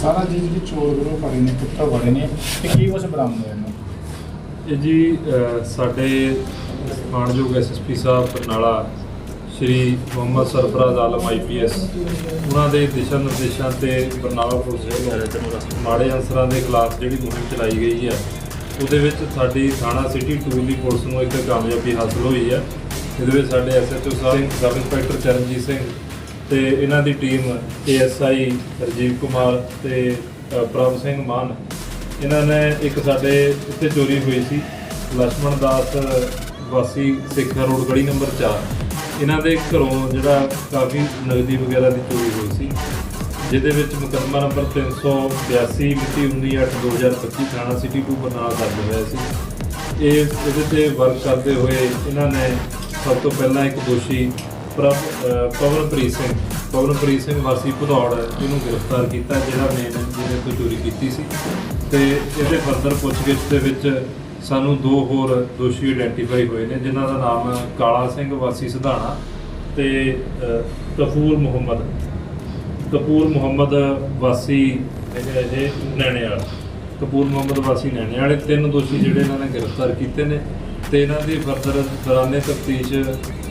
ਸਾਰਾ ਜੀ ਜਿਹੜੀ ਚੋਰ ਗਰੋ ਫੜੇ ਨੇ ਕੁੱਤਾ ਫੜੇ ਨੇ। ਤੇ ਕੀ ਕੁਛ ਬਰਾਮਦ ਹੋਇਆ ਇਹਨੂੰ ਇਹ ਜੀ ਅ, ਸਾਡੇ ਮਾਨਯੋਗ ਐਸਐਸਪੀ ਸਾਹਿਬ ਬਰਨਾਲਾ ਸ਼੍ਰੀ ਮੁਹੰਮਦ ਸਰਫਰਾਜ਼ ਆਲਮ ਆਈਪੀਐਸ ਉਹਨਾਂ ਦੇ ਦਿਸ਼ਾ ਨਿਰਦੇਸ਼ਾਂ ਤੇ ਬਰਨਾਲਾ ਪੁਲਿਸ ਦੇ ਮਾੜੇ ਅਨਸਰਾਂ ਦੇ ਖਿਲਾਫ ਜਿਹੜੀ ਮੁਹਿੰਮ ਚਲਾਈ ਗਈ ਹੈ ਉਹਦੇ ਵਿੱਚ ਸਾਡੀ ਥਾਣਾ ਸਿਟੀ 2 ਦੀ ਪੁਲਿਸ ਨੂੰ ਇੱਕ ਕਾਮਯਾਬੀ ਹਾਸਲ ਹੋਈ ਹੈ। ਇਹਦੇ ਵਿੱਚ ਸਾਡੇ ਐਸਐਚਓ ਸਾਹਿਬ ਸਬ ਇੰਸਪੈਕਟਰ ਚਰਨਜੀਤ ਸਿੰਘ ਤੇ ਇਹਨਾਂ ਦੀ ਟੀਮ ਏਐਸਆਈ ਰਜੀਵ ਕੁਮਾਰ ਤੇ ਪ੍ਰਭ ਸਿੰਘ ਮਾਨ। ਇਹਨਾਂ ਨੇ ਇੱਕ ਸਾਡੇ ਇੱਥੇ ਚੋਰੀ ਹੋਈ ਸੀ ਲక్ష్మణ ਦਾਸ ਵਾਸੀ ਸਿੱਖਾ ਰੋਡ ਗਲੀ ਨੰਬਰ 4 ਇਹਨਾਂ ਦੇ ਘਰੋਂ ਜਿਹੜਾ ਕਾਫੀ ਨਗਦੀ ਵਗੈਰਾ ਦੀ ਚੋਰੀ ਹੋਈ ਸੀ, ਜਿਹਦੇ ਵਿੱਚ ਮੁਕਦਮਾ ਨੰਬਰ 382 ਮਿਤੀ 19/8/2025 ਥਾਣਾ ਸਿਟੀ ਟੂ ਬਰਨਾਲਾ ਦਰਜ ਹੋਇਆ ਸੀ। ਇਹ, ਇਹਦੇ ਤੇ ਵਰਕ ਕਰਦੇ ਹੋਏ ਇਹਨਾਂ ਨੇ ਸਭ ਤੋਂ ਪਹਿਲਾਂ ਇੱਕ ਦੋਸ਼ੀ ਪ੍ਰਭ ਪਵਨਪ੍ਰੀਤ ਸਿੰਘ। ਪਵਨਪ੍ਰੀਤ ਸਿੰਘ ਵਾਸੀ ਭਦੌੜ ਇਹਨੂੰ ਗ੍ਰਿਫਤਾਰ ਕੀਤਾ ਜਿਹੜਾ ਮੇਨ ਜਿਹਨੇ ਤੋਂ ਚੋਰੀ ਕੀਤੀ ਸੀ। ਤੇ ਇਹਦੇ ਫਰਦਰ ਪੁੱਛਗਿੱਛ ਦੇ ਵਿੱਚ ਸਾਨੂੰ ਦੋ ਹੋਰ ਦੋਸ਼ੀ ਆਇਡੈਂਟੀਫਾਈ ਹੋਏ ਨੇ ਜਿਨ੍ਹਾਂ ਦਾ ਨਾਮ ਕਾਲਾ ਸਿੰਘ ਵਾਸੀ ਸਿਧਾਣਾ ਤੇ ਅਹ, ਕਪੂਰ ਮੁਹੰਮਦ। ਕਪੂਰ ਮੁਹੰਮਦ ਵਾਸੀ ਹੈਗਾ ਇਹ ਨੈਣੇ ਵਾਲਾ ਕਪੂਰ ਮੁਹੰਮਦ ਵਾਸੀ ਨੈਣੇ ਵਾਲੇ ਤਿੰਨ ਦੋਸ਼ੀ ਜਿਹੜੇ ਇਹਨਾਂ ਨੇ ਗ੍ਰਿਫਤਾਰ ਕੀਤੇ ਨੇ। ਤੇ ਇਹਨਾਂ ਦੀ ਫਰਦਰ ਦੌਰਾਨੇ ਤਫਤੀਸ਼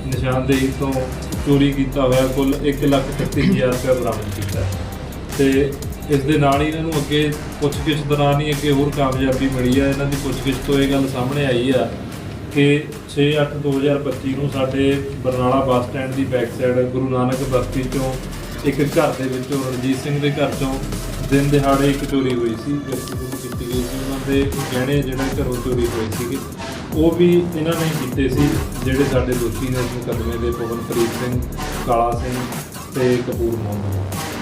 ਨਿਸ਼ਾਨਦੇਹੀ ਤੋਂ ਚੋਰੀ ਕੀਤਾ ਹੋਇਆ, ਕੁੱਲ 131000 ਰੁਪਏ ਬਰਾਮਦ ਕੀਤਾ ਹੈ। ਤੇ ਇਸ ਦੇ ਨਾਲ ਹੀ ਇਹਨਾਂ ਨੂੰ ਅੱਗੇ ਪੁੱਛਗਿੱਛ ਦੌਰਾਨ ਹੀ ਅੱਗੇ ਹੋਰ ਕਾਮਯਾਬੀ ਮਿਲੀ ਆ ਇਹਨਾਂ ਦੀ ਪੁੱਛਗਿੱਛ ਤੋਂ ਇਹ ਗੱਲ ਸਾਹਮਣੇ ਆਈ ਆ ਕਿ 6/8/2025 ਨੂੰ ਸਾਡੇ ਬਰਨਾਲਾ ਬੱਸ ਸਟੈਂਡ ਦੀ ਬੈਕ ਸਾਈਡ ਗੁਰੂ ਨਾਨਕ ਬਸਤੀ ਚੋਂ ਇੱਕ ਘਰ ਦੇ ਵਿੱਚੋਂ ਰਣਜੀਤ ਸਿੰਘ ਦੇ ਘਰ ਚੋਂ ਦਿਨ ਦਿਹਾੜੇ ਇੱਕ ਚੋਰੀ ਹੋਈ ਸੀ। ਵਿਅਕਤੀ ਕੀਤੀ ਗਈ ਸੀ। ਉਹਨਾਂ ਦੇ ਗਹਿਣੇ ਜਿਹੜੇ ਘਰੋਂ ਚੋਰੀ ਹੋਏ ਸੀਗੇ। ਉਹ ਵੀ ਇਹਨਾਂ ਨੇ ਕੀਤੇ ਸੀ, ਜਿਹੜੇ ਸਾਡੇ ਦੋਸ਼ੀ ਨੇ ਇਸ ਮੁਕੱਦਮੇ ਦੇ, ਪਵਨਪ੍ਰੀਤ ਸਿੰਘ, ਕਾਲਾ ਸਿੰਘ ਤੇ ਕਪੂਰ ਮੁਹੰਮਦ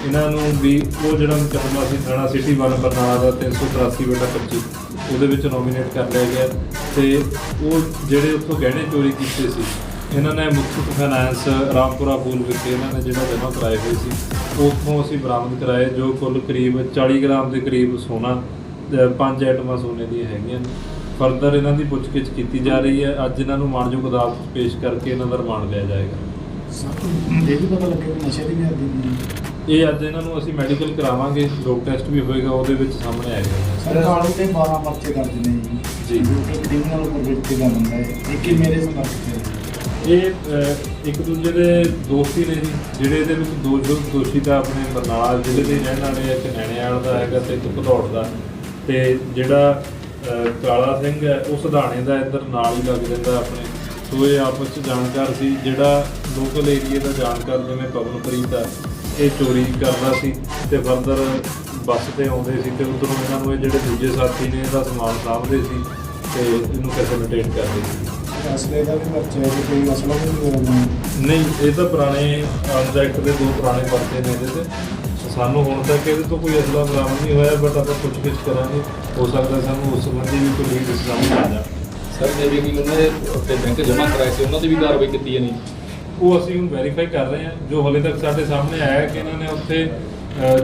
ਇਹਨਾਂ ਨੂੰ ਵੀ ਉਹ ਜਿਹੜਾ ਮੁਕੱਦਮਾ ਸੀ, ਥਾਣਾ ਸਿਟੀ ਵਨ ਬਰਨਾਲਾ ਦਾ 383 ਬਟਾ 25 ਉਹਦੇ ਵਿੱਚ ਨੋਮੀਨੇਟ ਕਰ ਲਿਆ ਗਿਆ ਤੇ ਉਹ ਜਿਹੜੇ ਉੱਥੋਂ ਗਹਿਣੇ ਚੋਰੀ ਕੀਤੇ ਸੀ, ਇਹਨਾਂ ਨੇ ਮੁਕਤ ਫਾਈਨਾਂਸ ਰਾਮਪੁਰਾ ਫੂਲ ਵਿਖੇ ਇਹਨਾਂ ਨੇ ਜਿਹੜਾ ਜਮ੍ਹਾਂ ਕਰਾਏ ਹੋਏ ਸੀ, ਉੱਥੋਂ ਅਸੀਂ ਬਰਾਮਦ ਕਰਾਏ, ਜੋ ਕੁੱਲ ਕਰੀਬ 40 ਗ੍ਰਾਮ ਦੇ ਕਰੀਬ ਸੋਨਾ ਪੰਜ ਆਈਟਮਾਂ ਸੋਨੇ ਦੀਆਂ ਹੈਗੀਆਂ ਫਰਦਰ ਇਹਨਾਂ ਦੀ ਪੁੱਛਗਿੱਛ ਕੀਤੀ ਜਾ ਰਹੀ ਹੈ। ਅੱਜ ਇਹਨਾਂ ਨੂੰ ਮਾਨਯੋਗ ਅਦਾਲਤ 'ਚ ਪੇਸ਼ ਕਰਕੇ ਇਹਨਾਂ ਦਾ ਰਿਮਾਂਡ ਲਿਆ ਜਾਏਗਾ। ਇਹ ਵੀ ਪਤਾ ਲੱਗਿਆ ਕਿ ਨਸ਼ੇ ਦੀ ਵੀ ਆਦੀ ਨਹੀਂ ਇਹ ਅੱਜ ਇਹਨਾਂ ਨੂੰ ਅਸੀਂ ਮੈਡੀਕਲ ਕਰਾਵਾਂਗੇ। ਡੋਪ ਟੈਸਟ ਵੀ ਹੋਏਗਾ ਉਹਦੇ ਵਿੱਚ ਸਾਹਮਣੇ ਆਏਗਾ। ਸਰ ਕਾਲੂ ਤੇ 12 ਪਰਚੇ ਕਰ ਦਿੰਦੇ ਜੀ। ਜੀ। ਕਿ ਕ੍ਰਿਮੀਨਲ ਉੱਪਰ ਵਿਅਕਤੀ ਦਾ ਬੰਦਾ ਹੈ। ਇਹ ਕਿ ਮੇਰੇ ਹੈ? ਇਹ ਇੱਕ ਦੂਜੇ ਦੇ ਦੋਸਤੀ ਨੇ ਜੀ ਜਿਹੜੇ ਇਹਦੇ ਵਿੱਚ ਦੋ ਜੋ ਦੋਸ਼ੀ ਤਾਂ ਆਪਣੇ ਬਰਨਾਲਾ ਜ਼ਿਲ੍ਹੇ ਦੇ ਰਹਿਣ ਵਾਲੇ ਆ ਇੱਕ ਨੈਣੇਵਾਲ ਦਾ ਹੈਗਾ ਤੇ ਇੱਕ ਭਦੌੜ ਦਾ। ਤੇ ਜਿਹੜਾ ਕਾਲਾ ਸਿੰਘ ਹੈ ਉਹ ਸੁਧਾਣੇ ਦਾ ਇੱਧਰ ਨਾਲ ਹੀ ਲੱਗ ਜਾਂਦਾ ਆਪਣੇ। ਸੋ ਇਹ ਆਪਸ ਚ ਜਾਣਕਾਰ ਸੀ ਜਿਹੜਾ ਲੋਕਲ ਏਰੀਆ ਦਾ ਜਾਣਕਾਰ ਜਿਵੇਂ ਪਵਨਪ੍ਰੀਤ ਆ ਇਹ ਚੋਰੀ ਕਰਦਾ ਸੀ ਤੇ ਫਰਦਰ ਬੱਸ ਤੇ ਆਉਂਦੇ ਸੀ ਤੇ ਉਧਰੋਂ ਇਹਨਾਂ ਨੂੰ ਇਹ ਜਿਹੜੇ ਦੂਜੇ ਸਾਥੀ ਨੇ ਇਹਦਾ ਸਮਾਨ ਸਾਂਭਦੇ ਸੀ ਤੇ ਇਹਨੂੰ ਫੈਸਿਲਿਟੇਟ ਕਰਦੇ ਸੀ। ਅਸਲੇ ਦਾ ਵੀ ਪਰਚਾ ਹੈ ਕੋਈ ਮਸਲਾ ਨਹੀਂ ਨਹੀਂ ਇਹ ਤਾਂ ਪੁਰਾਣੇ ਆਬਜੈਕਟ ਦੇ ਦੋ ਪੁਰਾਣੇ ਪਰਚੇ ਨੇ ਇਹਦੇ ਤੇ। ਸਾਨੂੰ ਹੁਣ ਤੱਕ ਇਹਦੇ ਤੋਂ ਕੋਈ ਅਸਲਾ ਬਰਾਮਦ ਨਹੀਂ ਹੋਇਆ ਬਟ ਆਪਾਂ ਪੁੱਛਗਿੱਛ ਕਰਾਂਗੇ। ਹੋ ਸਕਦਾ ਸਾਨੂੰ ਉਸ ਸੰਬੰਧੀ ਵੀ ਕੋਈ ਲੀਡ ਸਾਹਮਣੇ ਆ ਜਾ ਸਰ ਜਿਵੇਂ ਕਿ ਉਹਨਾਂ ਦੇ ਉੱਤੇ ਬੈਂਕ ਜਮ੍ਹਾਂ ਕਰਾਏ ਸੀ ਉਹਨਾਂ ਦੀ ਵੀ ਕਾਰਵਾਈ ਕੀਤੀ ਨਹੀਂ? ਉਹ ਅਸੀਂ ਹੁਣ ਵੈਰੀਫਾਈ ਕਰ ਰਹੇ ਹਾਂ ਜੋ ਹਲੇ ਤੱਕ ਸਾਡੇ ਸਾਹਮਣੇ ਆਇਆ ਕਿ ਇਹਨਾਂ ਨੇ ਉੱਥੇ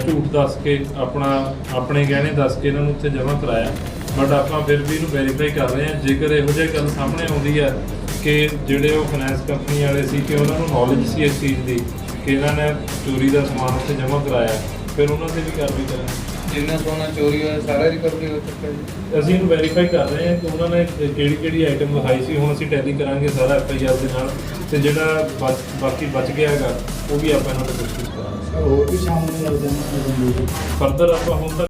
ਝੂਠ ਦੱਸ ਕੇ ਆਪਣਾ ਆਪਣੇ ਗਹਿਣੇ ਦੱਸ ਕੇ ਇਹਨਾਂ ਨੂੰ ਉੱਥੇ ਜਮ੍ਹਾਂ ਕਰਾਇਆ। ਬਟ ਆਪਾਂ ਫਿਰ ਵੀ ਇਹਨੂੰ ਵੈਰੀਫਾਈ ਕਰ ਰਹੇ ਹਾਂ। ਜੇਕਰ ਇਹੋ ਜਿਹੀ ਗੱਲ ਸਾਹਮਣੇ ਆਉਂਦੀ ਹੈ ਕਿ ਜਿਹੜੇ ਉਹ ਫਾਈਨੈਂਸ ਕੰਪਨੀ ਵਾਲੇ ਸੀ ਕਿ ਉਹਨਾਂ ਨੂੰ ਨੌਲੇਜ ਸੀ ਇਸ ਚੀਜ਼ ਦੀ ਕਿ ਇਹਨਾਂ ਨੇ ਚੋਰੀ ਦਾ ਸਮਾਨ ਉੱਥੇ ਜਮ੍ਹਾਂ ਕਰਾਇਆ ਫਿਰ ਉਹਨਾਂ ਤੇ ਵੀ ਕਾਰਵਾਈ ਕਰਾਂਗੇ। ਜਿੰਨਾ ਸੋਨਾ ਚੋਰੀ ਹੋਇਆ ਸਾਰਾ ਰਿਕਵਰੀ ਹੋ ਚੁੱਕਾ ਜੀ ਅਸੀਂ ਇਹਨੂੰ ਵੈਰੀਫਾਈ ਕਰ ਰਹੇ ਹਾਂ ਕਿ ਉਹਨਾਂ ਨੇ ਕਿਹੜੀ ਕਿਹੜੀ ਆਈਟਮ ਵਿਖਾਈ ਸੀ। ਹੁਣ ਅਸੀਂ ਟੈਲੀ ਕਰਾਂਗੇ ਸਾਰਾ ਐਫ ਆਈ ਆਰ ਦੇ ਨਾਲ ਤੇ ਜਿਹੜਾ ਬਚ- ਬਾਕੀ ਬਚ ਗਿਆ ਹੈਗਾ ਉਹ ਵੀ ਆਪਾਂ ਇਹਨਾਂ ਤੋਂ ਪੁੱਛਗਿੱਛ ਕਰਾਂਗੇ। ਸਰ ਹੋਰ ਵੀ ਸ਼ਾਮ ਨੂੰ ਲੱਗਦੇ ਨੇ। ਫਰਦਰ ਆਪਾਂ ਹੁਣ ਤੱਕ